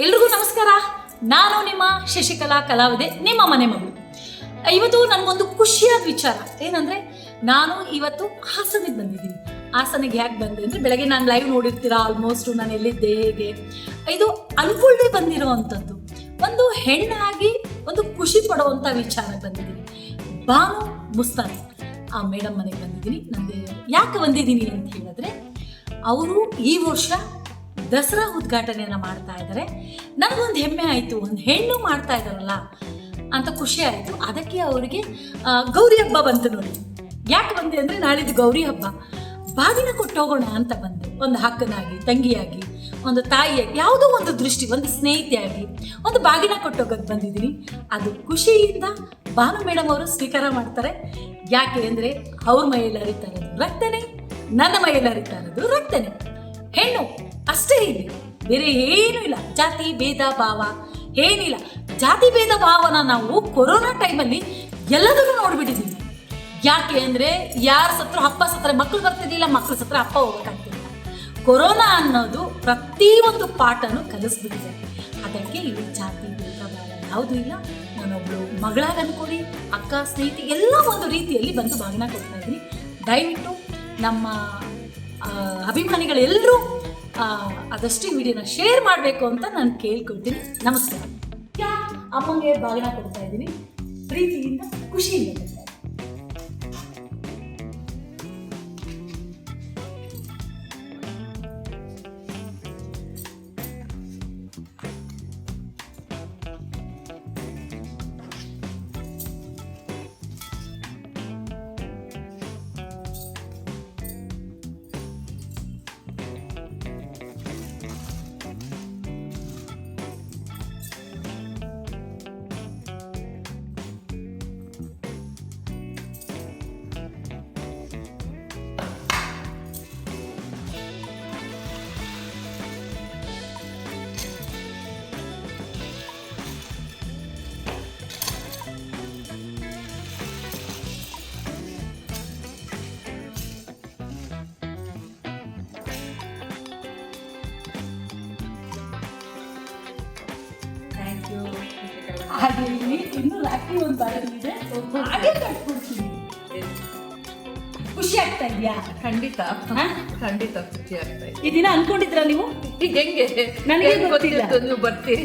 ಎಲ್ರಿಗೂ ನಮಸ್ಕಾರ. ನಾನು ನಿಮ್ಮ ಶಶಿಕಲಾ ಕಲಾವಿದೆ, ನಿಮ್ಮ ಮನೆ ಮಗಳು. ಇವತ್ತು ನನಗೊಂದು ಖುಷಿಯಾದ ವಿಚಾರ. ಏನಂದ್ರೆ, ನಾನು ಇವತ್ತು ಹಾಸನಿಗೆ ಬಂದಿದ್ದೀನಿ. ಹಾಸನಿಗೆ ಯಾಕೆ ಬಂದೆ ಅಂದರೆ, ಬೆಳಗ್ಗೆ ನಾನು ಲೈವ್ ನೋಡಿರ್ತೀರಾ ಆಲ್ಮೋಸ್ಟ್ ನಾನು ಎಲ್ಲಿದ್ದೆ ಹೇಗೆ? ಇದು ಅನ್ಕೊಳ್ಳದೆ ಬಂದಿರೋ ಅಂಥದ್ದು ಒಂದು ಹೆಣ್ಣಾಗಿ ಒಂದು ಖುಷಿ ಪಡುವಂಥ ವಿಚಾರ ಬಂದಿದ್ದೀನಿ. ಬಾನು ಮುಸ್ತಾನ್. ಆ ಮೇಡಮ್ ಮನೆಗೆ ಬಂದಿದ್ದೀನಿ. ನನಗೆ ಯಾಕೆ ಬಂದಿದ್ದೀನಿ ಅಂತ ಹೇಳಿದ್ರೆ, ಅವರು ಈ ವರ್ಷ ದಸರಾ ಉದ್ಘಾಟನೆಯನ್ನು ಮಾಡ್ತಾ ಇದ್ದಾರೆ. ನನಗೊಂದು ಹೆಮ್ಮೆ ಆಯಿತು, ಒಂದು ಹೆಣ್ಣು ಮಾಡ್ತಾ ಇದ್ದಾರಲ್ಲ, ಅಂತ ಖುಷಿ ಆಯಿತು. ಅದಕ್ಕೆ ಅವರಿಗೆ ಗೌರಿ ಹಬ್ಬ ಬಂತು ನೋಡಿ. ಯಾಕೆ ಬಂದೆ ಅಂದರೆ ನಾಳಿದ್ದು ಗೌರಿ ಹಬ್ಬ. ಬಾಗಿನ ಕೊಟ್ಟು ಹೋಗೋಣ ಅಂತ ಬಂದೆ. ಒಂದು ಹಕ್ಕನಾಗಿ, ತಂಗಿಯಾಗಿ, ಒಂದು ತಾಯಿಯಾಗಿ, ಯಾವುದೋ ಒಂದು ದೃಷ್ಟಿ, ಒಂದು ಸ್ನೇಹಿತೆಯಾಗಿ ಒಂದು ಬಾಗಿನ ಕೊಟ್ಟೋಗಕ್ಕೆ ಬಂದಿದ್ದೀನಿ. ಅದು ಖುಷಿಯಿಂದ ಭಾನು ಮೇಡಮ್ ಅವರು ಸ್ವೀಕಾರ ಮಾಡ್ತಾರೆ. ಯಾಕೆ ಅಂದರೆ ಅವ್ರ ಮೈಯಲ್ಲಿ ರಕ್ತನೇ, ನನ್ನ ಮೈಯಲ್ಲಿ ರಕ್ತನೇ. ಹೆಣ್ಣು ಅಷ್ಟೇ ಇದೆ ಬೇರೆ ಏನೂ ಇಲ್ಲ. ಜಾತಿ, ಭೇದ, ಭಾವ. ಏನಿಲ್ಲ ಜಾತಿ, ಭೇದ, ಭಾವನ ನಾವು ಕೊರೋನಾ ಟೈಮಲ್ಲಿ ಎಲ್ಲದನ್ನು ನೋಡಿಬಿಟ್ಟಿದ್ದೀವಿ. ಯಾಕೆ ಅಂದರೆ ಯಾರ ಸತ್ರ ಅಪ್ಪ ಸತ್ರ ಮಕ್ಕಳು ಬರ್ತಿದ್ದಿಲ್ಲ ಮಕ್ಕಳು ಸತ್ರ ಅಪ್ಪ ಹೋಗೋಕ್ಕಾಗ್ತಿಲ್ಲ ಕೊರೋನಾ ಅನ್ನೋದು ಪ್ರತಿಯೊಂದು ಪಾಠನು ಕಲಿಸ್ಬಿಟ್ಟಿದೆ. ಅದಕ್ಕೆ ಇಲ್ಲಿ ಜಾತಿ, ಭೇದ, ಭಾವ ಯಾವುದೂ ಇಲ್ಲ. ನಾನೊಬ್ಳು ಮಗಳಾಗ ಅನ್ಕೊಳ್ಳಿ, ಅಕ್ಕ, ಸ್ನೇಹಿತೆ ಎಲ್ಲ ಒಂದು ರೀತಿಯಲ್ಲಿ ಬಂದು ಭಾಗನ ಕೊಡ್ತಾ ಇದ್ದೀನಿ. ದಯವಿಟ್ಟು ನಮ್ಮ ಅಭಿಮಾನಿಗಳೆಲ್ಲರೂ ಆ, ಆದಷ್ಟು ವಿಡಿಯೋನ ಶೇರ್ ಮಾಡಬೇಕು ಅಂತ ನಾನು ಕೇಳ್ಕೊಳ್ತೀನಿ. ನಮಸ್ಕಾರ. ಯಾ ಅಮ್ಮಂಗೆ ಬಾಗಿನ ಕೊಡ್ತಾ ಇದ್ದೀನಿ. ಪ್ರೀತಿಯಿಂದ ಖುಷಿಯಿಂದ. ಇನ್ನೂ ರಾತ್ರಿ ಒಂದು ಬಾಗಿಲು ಇದೆ ಹಾಗೆ ಕಟ್ಬಿಡ್ತೀನಿ ಖುಷಿ ಆಗ್ತಾ ಇದೆಯಾ? ಖಂಡಿತ. ಹಾ? ಖಂಡಿತ ಖುಷಿ ಆಗ್ತಾ ಇದೆ. ಈ ದಿನ ಅನ್ಕೊಂಡಿದ್ರ ನೀವು? ಈಗ ಹೆಂಗೆ? ನನಗೆ ಗೊತ್ತಿಲ್ಲ. ಬರ್ತೀರಿ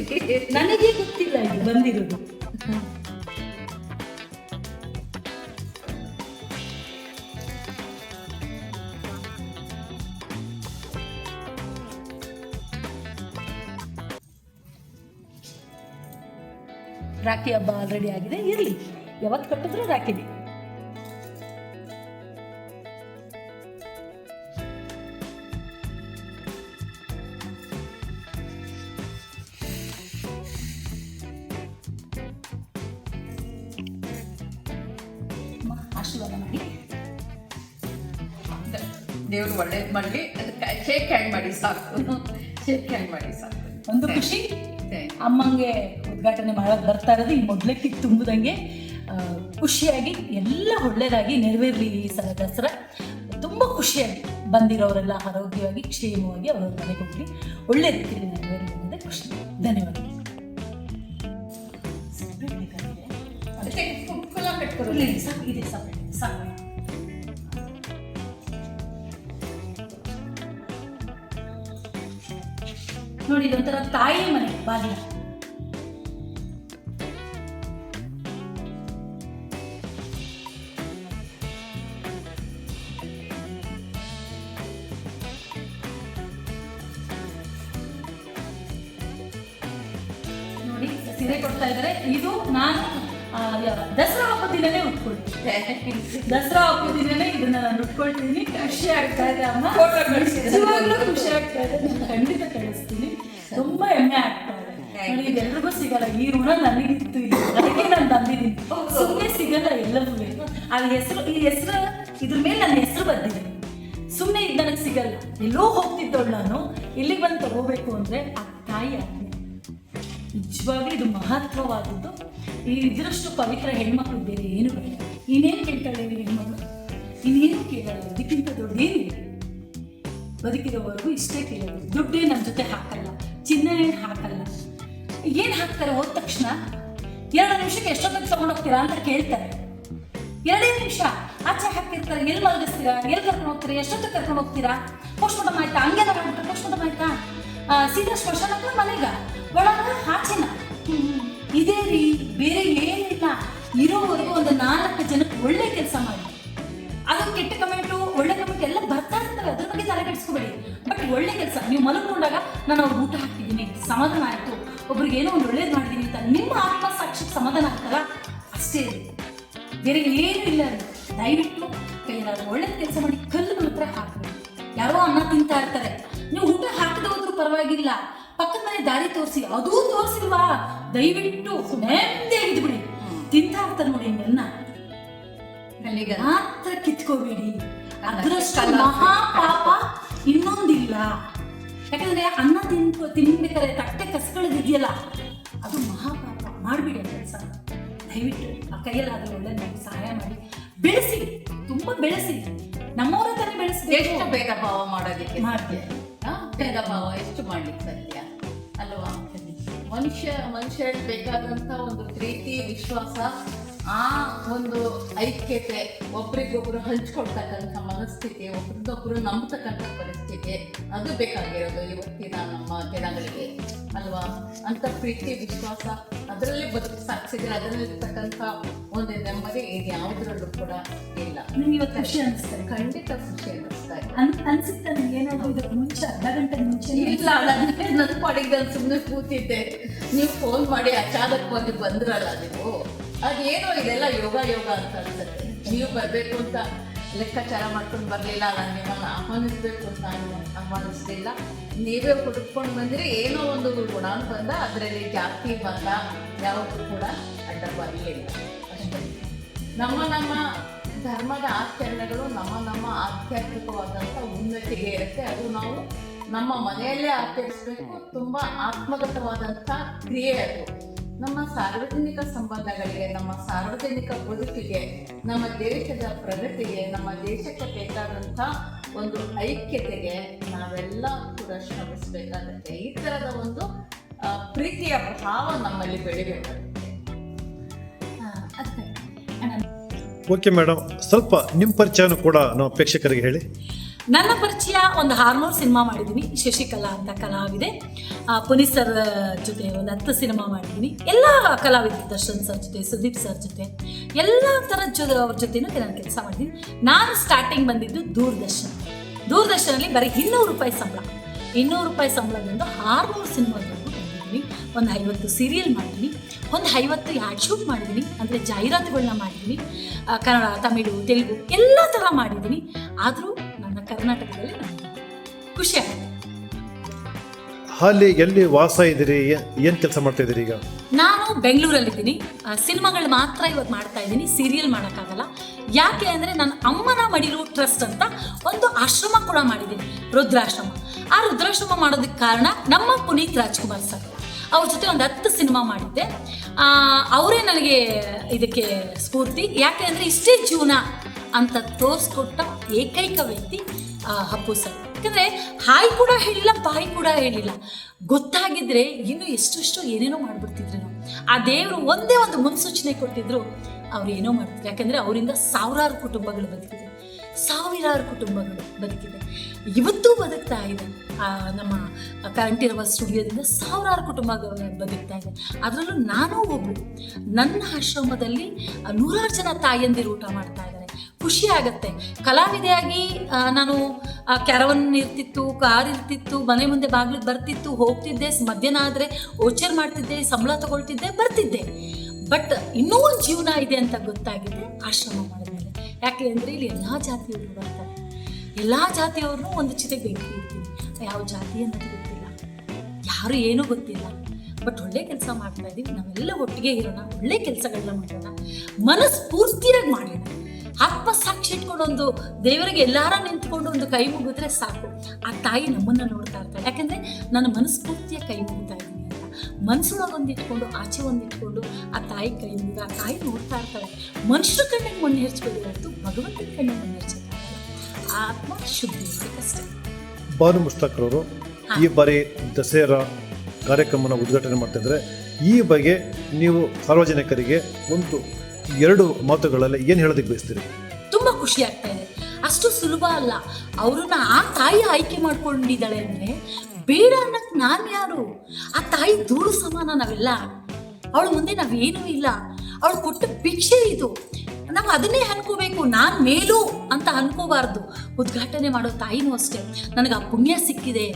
ನನಗೆ ಗೊತ್ತಿಲ್ಲ ಇದು ಬಂದಿರೋದು. ರಾಖಿ ಹಬ್ಬ ಆಲ್ರೆಡಿ ಆಗಿದೆ. ಇರಲಿ. ಯಾವತ್ತು ಕಟ್ಟಿದ್ರು ರಾಖಿ ಆಶೀರ್ವಾದ ಮಾಡಿ. ದೇವ್ರು ಒಳ್ಳೇದ್ ಮಾಡ್ಲಿ. ಶೇಕ್ ಹ್ಯಾಂಡ್ ಮಾಡಿ ಸಾಕು. ಶೇಕ್ ಹ್ಯಾಂಡ್ ಮಾಡಿ ಸಾಕು. ಒಂದು ಖುಷಿ. ಅಮ್ಮಂಗೆ ಉದ್ಘಾಟನೆ ಮಾಡೋಕೆ ಬರ್ತಾ ಇರೋದು. ಈ ಮೊದಲಕ್ಕೆ ತುಂಬಿದಂಗೆ ಖುಷಿಯಾಗಿ ಎಲ್ಲ ಒಳ್ಳೆಯದಾಗಿ ನೆರವೇರಲಿ ಈ ಸಲ ದಸರಾ. ತುಂಬ ಖುಷಿಯಾಗಿ ಬಂದಿರೋರೆಲ್ಲ ಆರೋಗ್ಯವಾಗಿ ಕ್ಷೇಮವಾಗಿ ಅವರ ಮನೆಗೆ ಹೋಗಿ ಒಳ್ಳೆ ರೀತಿಯಲ್ಲಿ ನೆರವೇರಲಿ ಅಂದರೆ ಖುಷಿ. ಧನ್ಯವಾದ ಇದೆ. ಸಾಕು ನೋಡಿ ಇದೊಂಥರ ತಾಯಿ ಮನೆ ಬಾಗಿಲ. ಸೀರೆ ಕೊಡ್ತಾ ಇದ್ದಾರೆ. ಇದು ನಾನು ದಸರಾ ಹಬ್ಬದ ದಿನನೇ ಉಟ್ಕೊಳ್ತೀನಿ. ದಸರಾ ಹಬ್ಬದ ದಿನನೇ ಇದನ್ನ ನಾನು ಉಟ್ಕೊಳ್ತೀನಿ. ಖುಷಿ ಆಗ್ತಾ ಇದೆ ಅಮ್ಮ. ಖುಷಿ ಆಗ್ತಾ ಇದೆ. ಖಂಡಿತ ಕಳಿಸ್ತೀನಿ. ತುಂಬಾ ಹೆಮ್ಮೆ ಆಗ್ತಾ ಇದೆ. ಸಿಗಲ್ಲ. ಈ ಋಣ ನನಗಿತ್ತು ಅದಕ್ಕೆ ನಾನು ತಂದಿದ್ದೀನಿ. ಸುಮ್ಮನೆ ಸಿಗಲ್ಲ ಎಲ್ಲರಿಗೂ. ಆ ಹೆಸರು, ಈ ಹೆಸರು, ಇದ್ರ ಮೇಲೆ ನನ್ನ ಹೆಸರು ಬಂದಿದೆ ಸುಮ್ಮನೆ ಇದು ನನಗೆ ಸಿಗಲ್ಲ. ಎಲ್ಲೋ ಹೋಗ್ತಿದ್ದವಳು ನಾನು. ಇಲ್ಲಿಗೆ ಬಂದು ತಗೋಬೇಕು ಅಂದ್ರೆ ಆ ತಾಯಿ ಆಜ್ಞೆ ನಿಜವಾಗ್ಲೂ ಇದು ಮಹತ್ವವಾದದ್ದು. ಇದರಷ್ಟು ಪವಿತ್ರ ಹೆಣ್ಮಕ್ಳು ಬೇರೆ ಏನು ಬೇಡ. ಇನ್ನೇನು ಕೇಳ್ತಾಳೆ ಹೆಣ್ಮಕ್ಳು? ಇನ್ನೇನು ಕೇಳಲ್ಲ. ಇದಕ್ಕಿಂತ ದೊಡ್ಡೇನಿಲ್ಲ ಬದುಕಿರೋವರೆಗೂ ಇಷ್ಟೇ ಕೇಳೋದು. ದುಡ್ಡೇ ನಮ್ಮ ಜೊತೆ ಹಾಕಲ್ಲ. ಚಿನ್ನ ಏನು ಹಾಕಲ್ಲ. ಏನು ಹಾಕ್ತಾರೆ ಹೋದ ತಕ್ಷಣ? ಎರಡು ನಿಮಿಷಕ್ಕೆ ಎಷ್ಟೊತ್ತಿಗೆ ತೊಗೊಂಡೋಗ್ತೀರಾ ಅಂತ ಕೇಳ್ತಾರೆ. ಎರಡೇ ನಿಮಿಷ. ಆಚೆ ಹಾಕಿರ್ತಾರೆ. ಎಲ್ಲಿ ಮಲಗಿಸ್ತೀರಾ? ಎಲ್ಲಿ ಕರ್ಕೊಂಡು ಹೋಗ್ತೀರಾ? ಎಷ್ಟೊತ್ತಿಗೆ ಕರ್ಕೊಂಡು ಹೋಗ್ತೀರಾ? ಪೋಸ್ಟ್ ಮಾರ್ಟಮ್ ಆಯ್ತಾ? ಮಾಡ್ತಾರೆ ಮಾಡ್ಬಿಟ್ಟು ಪೋಸ್ಟ್ ಮಾರ್ಟಮ್ ಆಯ್ತಾ ಸೀದಾ ಸ್ಮಶಾನಕ್ಕೆ ಮನೆಗ? ಒಳಗ ಆಚೆನ ಇದೇ ರೀ, ಬೇರೆ ಏನಿಲ್ಲ. ಇರೋವರೆಗೂ ಒಂದು ನಾಲ್ಕು ಜನಕ್ಕೆ ಒಳ್ಳೆ ಕೆಲಸ ಮಾಡಿ. ಅದು ಕೆಟ್ಟ ಕಮೆಂಟು, ಒಳ್ಳೆ ಕಮೆಂಟ್ ಎಲ್ಲ ಬರ್ತಾ ಇರ್ತವೆ. ಅದ್ರ ಬಗ್ಗೆ ತಲೆ ಬಟ್ ಒಳ್ಳೆ ಕೆಲಸ. ನೀವು ಮಲಕೊಂಡಾಗ ನಾನು ಅವ್ರಿಗೆ ಊಟ ಹಾಕ್ತಿದ್ದೀನಿ. ಸಮಾಧಾನ ಆಯ್ತು. ಒಬ್ರಿಗೆ ಏನೋ ಒಂದು ಒಳ್ಳೇದು ಮಾಡಿದ್ದೀನಿ ಅಂತ ನಿಮ್ಮ ಆತ್ಮ ಸಾಕ್ಷಿಗೆ ಸಮಾಧಾನ ಆಗ್ತಲ್ಲ ಅಷ್ಟೇ ಬೇರೆ ಏನೂ ಇಲ್ಲ ದಯವಿಟ್ಟು ಕೈಯಾದ್ರು ಒಳ್ಳೇದು ಕೆಲಸ ಮಾಡಿ ಕಲ್ಲು ಹತ್ರ ಹಾಕಬೇಕು ಯಾರೋ ಅನ್ನ ತಿಂತಾ ಇರ್ತಾರೆ. ನೀವು ಊಟ ಹಾಕದ ಹೋದ್ರೂ ಪರವಾಗಿಲ್ಲ. ತೋರಿಸಿ ಅದೂ ತೋರಿಸಿಲ್ವಾ? ದಯವಿಟ್ಟು ನೆಮ್ಮದಿಯಾಗಿದ್ದು ಬಿಡಿ ತಿಂತಾ ಇರ್ತಾರೆ ನೋಡಿ ಇನ್ನೆಲ್ಲ ಅಲ್ಲಿಗೆ ಮಾತ್ರ ಕಿತ್ಕೋಬೇಡಿ. ಅದರಷ್ಟು ಮಹಾ ಪಾಪ ಇನ್ನೊಂದಿಲ್ಲ. ಯಾಕಂದ್ರೆ ಅನ್ನ ತಿನ್ ತಿನ್ಬೇಕಾದ್ರೆ ತಟ್ಟೆ ಕಸ್ಕೊಳ್ಳೋದಿದೆಯಲ್ಲ ಅದು ಮಹಾಪಾಪ. ಮಾಡ್ಬಿಡಿ ಆ ಕೆಲಸ. ದಯವಿಟ್ಟು ಆ ಕೈಯಲ್ಲಾದ್ರೆ ಒಳ್ಳೆ ನಮ್ಗೆ ಸಹಾಯ ಮಾಡಿ. ಬೆಳೆಸಿ ತುಂಬಾ ಬೆಳೆಸಿ. ನಮ್ಮವರ ತಾನೇ ಬೆಳೆಸಿ ಎಷ್ಟು ಭೇದ ಭಾವ ಮಾಡೋದಕ್ಕೆ? ಮಾಡ್ತೀವಿ. ಭೇದ ಭಾವ. ಎಷ್ಟು ಮಾಡ್ಲಿಕ್ಕೆ ಸಾಧ್ಯ? ಅಲ್ವಾ ಮನುಷ್ಯ ಮನುಷ್ಯ ಬೇಕಾದಂತ ಒಂದು ಪ್ರೀತಿ ವಿಶ್ವಾಸ ಆ ಒಂದು ಐಕ್ಯತೆ ಒಬ್ರಿಗೊಬ್ರು ಹಂಚ್ಕೊಳ್ತಕ್ಕಂಥ ಮನಸ್ಥಿತಿ ಒಬ್ರಿಗೊಬ್ರು ನಂಬತಕ್ಕಂಥ ಪರಿಸ್ಥಿತಿ ಅದು ಬೇಕಾಗಿರೋದು ಇವತ್ತಿನ ನಮ್ಮ ಜನಗಳಿಗೆ ಅಲ್ವಾ? ಅಂತ ಪ್ರೀತಿ ವಿಶ್ವಾಸ ಅದರಲ್ಲಿ ಬದುಕು ಸಾಕ್ಸಿದ್ರೆ ಅದರಲ್ಲಿರ್ತಕ್ಕಂಥ ಒಂದು ನೆಮ್ಮದಿ ಇದು ಯಾವುದ್ರಲ್ಲೂ ಕೂಡ ಇಲ್ಲ. ನಿಮ್ಗೆ ಇವತ್ತು ಖುಷಿ ಅನಿಸ್ತದೆ ಖಂಡಿತ ಖುಷಿ ಅನಿಸ್ತಾ ಇದೆ. ಅನ್ಸುತ್ತೆ ನಿಮ್ಗೆ? ಏನಾದ್ರು ಇದಕ್ಕೆ ಮುಂಚೆ ಅರ್ಧ ಗಂಟೆ ಮುಂಚೆ? ಇಲ್ಲ ನನಗೆ ನನ್ನ ಪಾಡಿಗೆ ನಾನು ಸುಮ್ಮನೆ ಕೂತಿದ್ದೆ. ನೀವು ಫೋನ್ ಮಾಡಿ ಅಚಾನಕವಾಗಿ ಬಂದ್ರಲ್ಲ ನೀವು. ಅದೇನೋ ಇದೆಲ್ಲ ಯೋಗ ಯೋಗ ಅಂತ ಅನ್ಸುತ್ತೆ. ನೀವು ಬರಬೇಕು ಅಂತ ಲೆಕ್ಕಾಚಾರ ಮಾಡ್ಕೊಂಡು ಬರಲಿಲ್ಲ ನಾನು ನಿಮ್ಮನ್ನು ಆಹ್ವಾನಿಸ್ಬೇಕು ಅಂತ ನಾನು ಆಹ್ವಾನಿಸ್ಲಿಲ್ಲ. ನೀವೇ ಹುಡುಕೊಂಡು ಬಂದರೆ, ಏನೋ ಒಂದು ಗುಣ ಬಂದ, ಅದರಲ್ಲಿ ಜಾಸ್ತಿ ಬಂದ ಯಾವುದು ಕೂಡ ಅಡ್ಡ ಬರಲಿಲ್ಲ ಅಷ್ಟೇ. ನಮ್ಮ ನಮ್ಮ ಧರ್ಮದ ಆಚರಣೆಗಳು ನಮ್ಮ ನಮ್ಮ ಆಧ್ಯಾತ್ಮಿಕವಾದಂಥ ಉನ್ನತಿಗೆ ಇರುತ್ತೆ. ಅದು ನಾವು ನಮ್ಮ ಮನೆಯಲ್ಲೇ ಆಚರಿಸಬೇಕು. ತುಂಬ ಆತ್ಮಗತವಾದಂಥ ಕ್ರಿಯೆ ಅದು. ನಮ್ಮ ಸಾರ್ವಜನಿಕ ಸಂಬಂಧಗಳಿಗೆ, ನಮ್ಮ ಸಾರ್ವಜನಿಕ ಬದುಕಿಗೆ, ನಮ್ಮ ದೇಶದ ಪ್ರಗತಿಗೆ, ನಮ್ಮ ದೇಶಕ್ಕೆ ಬೇಕಾದಂಥ ಒಂದು ಐಕ್ಯತೆಗೆ ನಾವೆಲ್ಲ ಕೂಡ ಶ್ರಮಿಸಬೇಕಾಗುತ್ತೆ. ಈ ಥರದ ಒಂದು ಪ್ರೀತಿಯ ಭಾವ ನಮ್ಮಲ್ಲಿ ಬೆಳಿಬೇಕಾಗುತ್ತೆ ಓಕೆ, ಮೇಡಮ್. ಸ್ವಲ್ಪ ನಿಮ್ಮ ಪರಿಚಯನೂ ಕೂಡ ನಮ್ಮ ಪ್ರೇಕ್ಷಕರಿಗೆ ಹೇಳಿ. ನನ್ನ ಪರಿಚಯ ಒಂದು ಹಾರ್ಮೋನ್ ಸಿನಿಮಾ ಮಾಡಿದ್ದೀನಿ ಶಶಿಕಲಾ ಅಂತ ಕಲಾವಿದೆ. ಪುನೀತ್ ಸರ್ ಜೊತೆ ಒಂದು ಹತ್ತು ಸಿನಿಮಾ ಮಾಡಿದ್ದೀನಿ ಎಲ್ಲ ಕಲಾವಿದ ದರ್ಶನ್ ಸರ್ ಜೊತೆ, ಸುದೀಪ್ ಸರ್ ಜೊತೆ. ಎಲ್ಲ ಥರದ ಜೊತೆ, ಅವ್ರ ಜೊತೆನೂ ನಾನು ಕೆಲಸ ಮಾಡಿದ್ದೀನಿ ನಾನು ಸ್ಟಾರ್ಟಿಂಗ್ ಬಂದಿದ್ದು ದೂರದರ್ಶನ. ದೂರದರ್ಶನಲ್ಲಿ ಬರೀ ಇನ್ನೂರು ರೂಪಾಯಿ ಸಂಬಳ. ಇನ್ನೂರು ರೂಪಾಯಿ ಸಂಬಳದಿಂದ ಆರುನೂರು ಸಿನಿಮಾದವರೆಗೂ ಬಂದಿದ್ದೀನಿ. ಒಂದು ಐವತ್ತು ಸೀರಿಯಲ್ ಮಾಡಿದ್ದೀನಿ ಒಂದು ಐವತ್ತು ಆ್ಯಡ್ ಶೂಟ್ ಮಾಡಿದ್ದೀನಿ. ಅಂದರೆ ಜಾಹೀರಾತುಗಳನ್ನ ಮಾಡಿದ್ದೀನಿ. ಕನ್ನಡ ತಮಿಳು ತೆಲುಗು ಎಲ್ಲ ಥರ ಮಾಡಿದ್ದೀನಿ. ಆದರೂ ನನ್ನ ಕರ್ನಾಟಕದಲ್ಲಿ ಖುಷಿ ಆಗುತ್ತೆ. ಅಲ್ಲಿ ಎಲ್ಲಿ ವಾಸ ಇದ್ದೀರಿ? ಏನು ಕೆಲಸ ಮಾಡ್ತಾ ಇದ್ದೀರಿ ಈಗ? ನಾನು ಬೆಂಗಳೂರಲ್ಲಿದ್ದೀನಿ. ಸಿನಿಮಾಗಳು ಮಾತ್ರ ಇವಾಗ ಮಾಡ್ತಾ ಇದ್ದೀನಿ. ಸೀರಿಯಲ್ ಮಾಡೋಕ್ಕಾಗಲ್ಲ. ಯಾಕೆ ಅಂದರೆ ನನ್ನ ಅಮ್ಮನ ಮಡಿಲು ಟ್ರಸ್ಟ್ ಅಂತ ಒಂದು ಆಶ್ರಮ ಕೂಡ ಮಾಡಿದ್ದೀನಿ. ರುದ್ರಾಶ್ರಮ. ಆ ರುದ್ರಾಶ್ರಮ ಮಾಡೋದಕ್ಕೆ ಕಾರಣ ನಮ್ಮ ಪುನೀತ್ ರಾಜ್ಕುಮಾರ್ ಸರ್. ಅವ್ರ ಜೊತೆ ಒಂದು ಹತ್ತು ಸಿನಿಮಾ ಮಾಡಿದ್ದೆ. ಅವರೇ ನನಗೆ ಇದಕ್ಕೆ ಸ್ಫೂರ್ತಿ. ಯಾಕೆ ಅಂದರೆ ಇಷ್ಟೇ ಜೀವನ ಅಂತ ತೋರಿಸ್ಕೊಟ್ಟ ಏಕೈಕ ವ್ಯಕ್ತಿ ಹಪ್ಪು ಸರ್. ಯಾಕಂದರೆ ಹಾಯ್ ಕೂಡ ಹೇಳಿಲ್ಲ, ಬಾಯಿ ಕೂಡ ಹೇಳಿಲ್ಲ. ಗೊತ್ತಾಗಿದ್ರೆ ಇನ್ನೂ ಎಷ್ಟೆಷ್ಟು ಏನೇನೋ ಮಾಡಿಬಿಡ್ತಿದ್ರು ನಾವು ಆ ದೇವರು ಒಂದೇ ಒಂದು ಮುನ್ಸೂಚನೆ ಕೊಟ್ಟಿದ್ರು, ಅವ್ರು ಏನೋ ಮಾಡ್ತಿದ್ರು. ಯಾಕಂದರೆ ಅವರಿಂದ ಸಾವಿರಾರು ಕುಟುಂಬಗಳು ಬದುಕಿದೆ ಸಾವಿರಾರು ಕುಟುಂಬಗಳು ಬದುಕಿದೆ. ಇವತ್ತೂ ಬದುಕ್ತಾ ಇದೆ. ನಮ್ಮ ಕರೆಂಟ್ ಇರುವ ಸ್ಟುಡಿಯೋದಿಂದ ಸಾವಿರಾರು ಕುಟುಂಬಗಳು ಬದುಕ್ತಾ ಇದೆ. ಅದರಲ್ಲೂ ನಾನೂ ಒಬ್ಬಳು ನನ್ನ ಆಶ್ರಮದಲ್ಲಿ ನೂರಾರು ಜನ ತಾಯಂದಿರು ಊಟ ಮಾಡ್ತಾ ಇದ್ದಾರೆ. ಖುಷಿ ಆಗುತ್ತೆ. ಕಲಾವಿದೆಯಾಗಿ ನಾನು ಕ್ಯಾರವನ್ ಇರ್ತಿತ್ತು, ಕಾರ್ ಇರ್ತಿತ್ತು, ಮನೆ ಮುಂದೆ ಬಾಗಿಲಿಗೆ ಬರ್ತಿತ್ತು, ಹೋಗ್ತಿದ್ದೆ, ಮಧ್ಯಾಹ್ನ ಆದರೆ ಓಚರ್ ಮಾಡ್ತಿದ್ದೆ, ಸಂಬಳ ತಗೊಳ್ತಿದ್ದೆ, ಬರ್ತಿದ್ದೆ. ಬಟ್ ಇನ್ನೂ ಒಂದು ಜೀವನ ಇದೆ ಅಂತ ಗೊತ್ತಾಗಿದೆ ಆಶ್ರಮ ಮಾಡಿದ್ಮೇಲೆ ಯಾಕೆ ಅಂದರೆ ಇಲ್ಲಿ ಎಲ್ಲ ಜಾತಿಯವರು ಬರ್ತಾರೆ. ಎಲ್ಲ ಜಾತಿಯವ್ರನ್ನೂ ಒಂದು ಜೊತೆಗೆ ಬೆಂಕಿ ಯಾವ ಜಾತಿ ಅನ್ನೋದು ಗೊತ್ತಿಲ್ಲ. ಯಾರು ಏನೂ ಗೊತ್ತಿಲ್ಲ. ಬಟ್ ಒಳ್ಳೆ ಕೆಲಸ ಮಾಡ್ತಾ ಇದ್ದೀವಿ ನಾವೆಲ್ಲ ಒಟ್ಟಿಗೆ ಇರೋಣ. ಒಳ್ಳೆ ಕೆಲಸಗಳನ್ನ ಮಾಡೋಣ. ಮನಸ್ಫೂರ್ತಿಯಾಗಿ ಮಾಡೋಣ. ಆತ್ಮಸಾಕ್ಷಿ ಇಟ್ಕೊಂಡು ಒಂದು ದೇವರಿಗೆ ಎಲ್ಲಾರ ನಿಂತ್ಕೊಂಡು ಒಂದು ಕೈ ಮುಗಿದ್ರೆ ಸಾಕು. ಆ ತಾಯಿ ನಮ್ಮನ್ನ ನೋಡ್ತಾ ಇರ್ತಾಳೆ. ಯಾಕಂದ್ರೆ ನನ್ನ ಮನಸ್ಫೂರ್ತಿಯ ಕೈ ಮುಗಿತಾ ಇದ್ದೀನಿ ಒಂದಿಟ್ಕೊಂಡು ಆಚೆ ಒಂದಿಟ್ಕೊಂಡು ಆ ತಾಯಿ ಕೈ ಆ ತಾಯಿ ನೋಡ್ತಾ ಇರ್ತಾಳೆ. ಮನುಷ್ಯರ ಕಣ್ಣಿಗೆ ಮಣ್ಣು ಹೆಚ್ಚಬೇಕು ಹೊರತು ಭಗವಂತನ ಕಣ್ಣಿಗೆ ಮಣ್ಣು ಹೆರ್ಚಕ್ಕಾಗಲ್ಲ ಆತ್ಮ ಶುದ್ಧಿ ಅಷ್ಟೇ. ಬಾನು ಮುಷ್ತಾಕ್ರವರು ಈ ಬಾರಿ ದಸರಾ ಕಾರ್ಯಕ್ರಮನ ಉದ್ಘಾಟನೆ ಮಾಡ್ತಿದ್ರೆ ಈ ಬಗ್ಗೆ ನೀವು ಸಾರ್ವಜನಿಕರಿಗೆ ಒಂದು ಎರಡು ಮಾತುಗಳಲ್ಲಿ ಏನು ಹೇಳೋದಕ್ಕೆ ಬಯಸ್ತೀರಿ? ತುಂಬಾ ಖುಷಿ ಆಗ್ತಾ ಇದೆ. ಅಷ್ಟು ಸುಲಭ ಅಲ್ಲ. ಅವ್ರನ್ನ ಆ ತಾಯಿ ಆಯ್ಕೆ ಮಾಡ್ಕೊಂಡಿದ್ದಾಳೆ ಅಂದ್ರೆ ಬೇಡ ಅನ್ನಕ್ ನಾನ್ ಯಾರು? ಆ ತಾಯಿ ಧೂಳು ಸಮಾನ ನಾವೆಲ್ಲ. ಅವಳ ಮುಂದೆ ನಾವೇನೂ ಇಲ್ಲ. ಅವಳು ಕೊಟ್ಟ ಭಿಕ್ಷೆ ಇದು. ನಾವು ಅದನ್ನೇ ಅನ್ಕೋಬೇಕು. ನಾನು ಮೇಲು ಅಂತ ಅನ್ಕೋಬಾರ್ದು. ಉದ್ಘಾಟನೆ ಮಾಡೋ ತಾಯಿನೂ ಅಷ್ಟೇ. ನನಗೆ ಆ ಪುಣ್ಯ ಸಿಕ್ಕಿದೆ.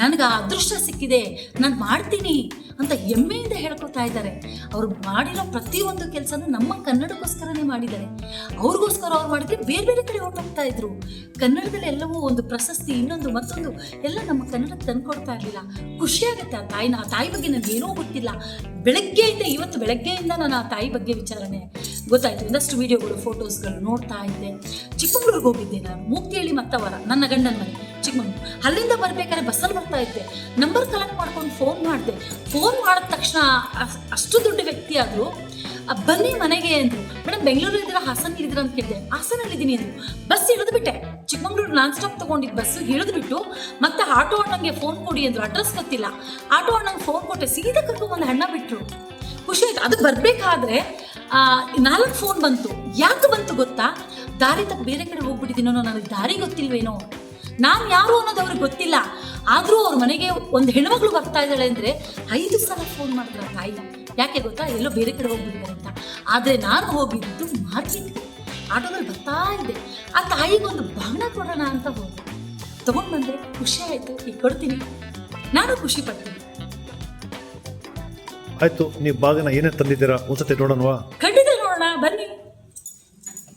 ನನಗೆ ಅದೃಷ್ಟ ಸಿಕ್ಕಿದೆ, ನಾನು ಮಾಡ್ತೀನಿ ಅಂತ ಹೆಮ್ಮೆಯಿಂದ ಹೇಳ್ಕೊತಾ ಇದ್ದಾರೆ. ಅವ್ರು ಮಾಡಿರೋ ಪ್ರತಿಯೊಂದು ಕೆಲಸನೂ ನಮ್ಮ ಕನ್ನಡಕ್ಕೋಸ್ಕರನೇ ಮಾಡಿದ್ದಾರೆ. ಅವ್ರಿಗೋಸ್ಕರ ಅವ್ರು ಮಾಡಿದ್ರೆ ಬೇರೆ ಬೇರೆ ಕಡೆ ಹೊರಟೋಗ್ತಾ ಇದ್ರು. ಕನ್ನಡದಲ್ಲಿ ಎಲ್ಲವೂ ಒಂದು ಪ್ರಶಸ್ತಿ, ಇನ್ನೊಂದು ಮತ್ತೊಂದು, ಎಲ್ಲ ನಮ್ಮ ಕನ್ನಡಕ್ಕೆ ತಂದ್ಕೊಡ್ತಾ ಇರಲಿಲ್ಲ. ಖುಷಿಯಾಗುತ್ತೆ ಆ ತಾಯಿನ ಆ ತಾಯಿ ಬಗ್ಗೆ ನನಗೇನೂ ಗೊತ್ತಿಲ್ಲ. ಬೆಳಗ್ಗೆಯಿಂದ ಇವತ್ತು ಬೆಳಗ್ಗೆಯಿಂದ ನಾನು ಆ ತಾಯಿ ಬಗ್ಗೆ ವಿಚಾರಣೆ. ಗೊತ್ತಾಯ್ತು ಒಂದಷ್ಟು ವಿಡಿಯೋಗಳು ಫೋಟೋಸ್ಗಳು ನೋಡ್ತಾ ಇದ್ದೆ. ಚಿಕ್ಕಮಗಳೂರಿಗೆ ಹೋಗಿದ್ದೆ ನಾನು. ಮೂಕ್ತಿಹಳ್ಳಿ ಮತ್ತವರ, ನನ್ನ ಗಂಡನ ಮನೆ. ಚಿಕ್ಕಮಂಗ್ಳೂರು ಅಲ್ಲಿಂದ ಬರ್ಬೇಕಾದ್ರೆ ಬಸ್ಸಲ್ಲಿ ಬರ್ತಾ ಇದ್ದೆ. ನಂಬರ್ ಕಲೆಕ್ಟ್ ಮಾಡ್ಕೊಂಡು ಫೋನ್ ಮಾಡಿದೆ. ಫೋನ್ ಮಾಡಿದ ತಕ್ಷಣ ಅಷ್ಟು ದೊಡ್ಡ ವ್ಯಕ್ತಿ ಆದ್ರು ಬನ್ನಿ ಮನೆಗೆ ಅಂದ್ರು. ಮೇಡಮ್ ಬೆಂಗಳೂರು ಇದ್ದೀರಾ ಹಾಸನ ಇದ್ದೀರಾ ಅಂತ ಕೇಳಿದೆ. ಹಾಸನಲ್ಲಿ ಇದ್ದೀನಿ ಅಂದ್ರು. ಬಸ್ ಬಿಟ್ಟೆ. ಚಿಕ್ಕಮಂಗ್ಳೂರು ನಾನ್ ಸ್ಟಾಪ್ ತಗೊಂಡಿದ್ದು ಬಸ್ಸು ಇಳಿದು ಬಿಟ್ಟು ಮತ್ತೆ ಆಟೋ ಅಣ್ಣಂಗೆ ಫೋನ್ ಕೊಡಿ ಅಂದ್ರು. ಅಡ್ರೆಸ್ ಗೊತ್ತಿಲ್ಲ. ಆಟೋ ಅಣ್ಣಂಗೆ ಫೋನ್ ಕೊಟ್ಟೆ. ಸೀದಾ ಒಂದು ಹಣ್ಣ ಬಿಟ್ರು. ಖುಷಿ ಆಯ್ತು. ಅದು ಬರ್ಬೇಕಾದ್ರೆ ನಾಲ್ಕು ಫೋನ್ ಬಂತು. ಯಾಕೆ ಬಂತು ಗೊತ್ತಾ? ದಾರಿ ತಕ್ಕ ಬೇರೆ ಕಡೆ ಹೋಗ್ಬಿಟ್ಟಿದ್ದೀನೋ ನನಗೆ ದಾರಿ ಗೊತ್ತಿಲ್ವೇನೋ? ನಾನು ಯಾರು ಅನ್ನೋದು ಅವ್ರಿಗೆ ಗೊತ್ತಿಲ್ಲ. ಆದರೂ ಅವ್ರ ಮನೆಗೆ ಒಂದು ಹೆಣ್ಮಗಳು ಬರ್ತಾ ಇದ್ದಾಳೆ ಅಂದರೆ ಐದು ಸಲ ಫೋನ್ ಮಾಡಿದ್ರ ತಾಯಿ ಯಾಕೆ ಗೊತ್ತಾ? ಎಲ್ಲೋ ಬೇರೆ ಕಡೆ ಹೋಗ್ಬಿಟ್ಟಿದ್ದಾರೆ ಅಂತ. ಆದರೆ ನಾನು ಹೋಗಿದ್ದು ಮಾರ್ಕೆಟ್ಗೆ. ಆಟೋದಲ್ಲಿ ಬರ್ತಾ ಇದೆ ಆ ತಾಯಿಗೆ ಒಂದು ಬಾಣ ಕೊಡೋಣ ಅಂತ ಹೋದೆ. ತೊಗೊಂಡು ಬಂದರೆ ಖುಷಿ ಆಯಿತು. ಈಗ ಕೊಡ್ತೀನಿ. ನಾನು ಖುಷಿ ಪಡ್ತೀನಿ. ಆಯ್ತು ನೀವು ಬಾಗಿನ ಏನೇನು ತಂದಿದ್ದೀರಾ? ಒಂದ್ಸತಿ ನೋಡೋಣ. ಖಂಡಿತ